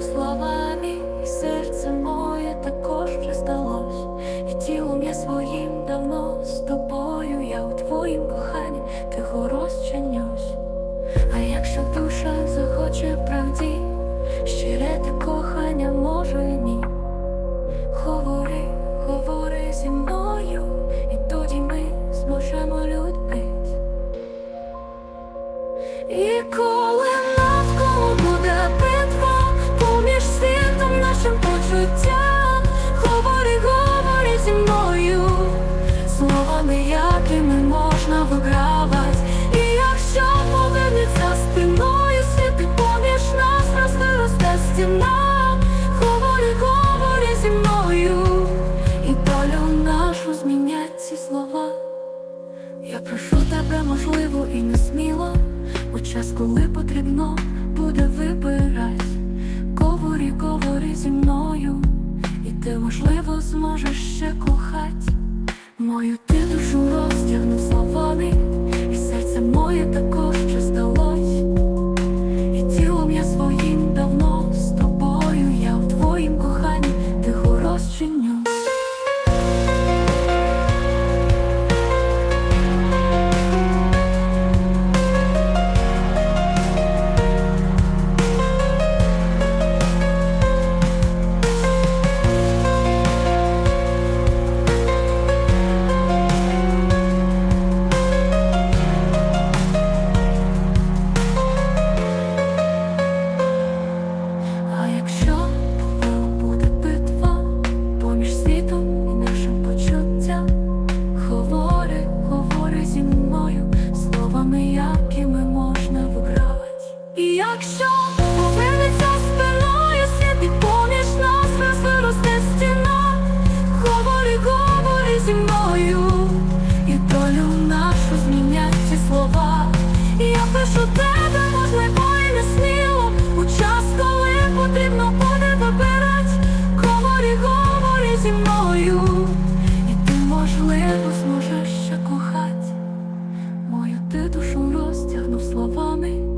Словами, і серце моє також вже здалось, і тілом своїм давно з тобою, я у твоїм коханні словами, якими можна вигравати. І якщо повернеться спиною, світ поміж нас росте, росте стіна, говори, говори зі мною, і долю нашу змінять ці слова. Я прошу тебе, можливо, і не сміло, у час, коли потрібно буде вибирать. Говори, говори зі мною, і ти, можливо, зможеш ще кохать. якщо повернеться спиною світ поміж нас виросте стіна, говори, говори зі мною, і долю нашу змінять ці слова. І Я пишу тебе, можливо, і не сміло, у потрібно буде вибирать, говори, говори зі мною, і ти можливо зможеш ще кохать, мою ти душу розтягнув словами.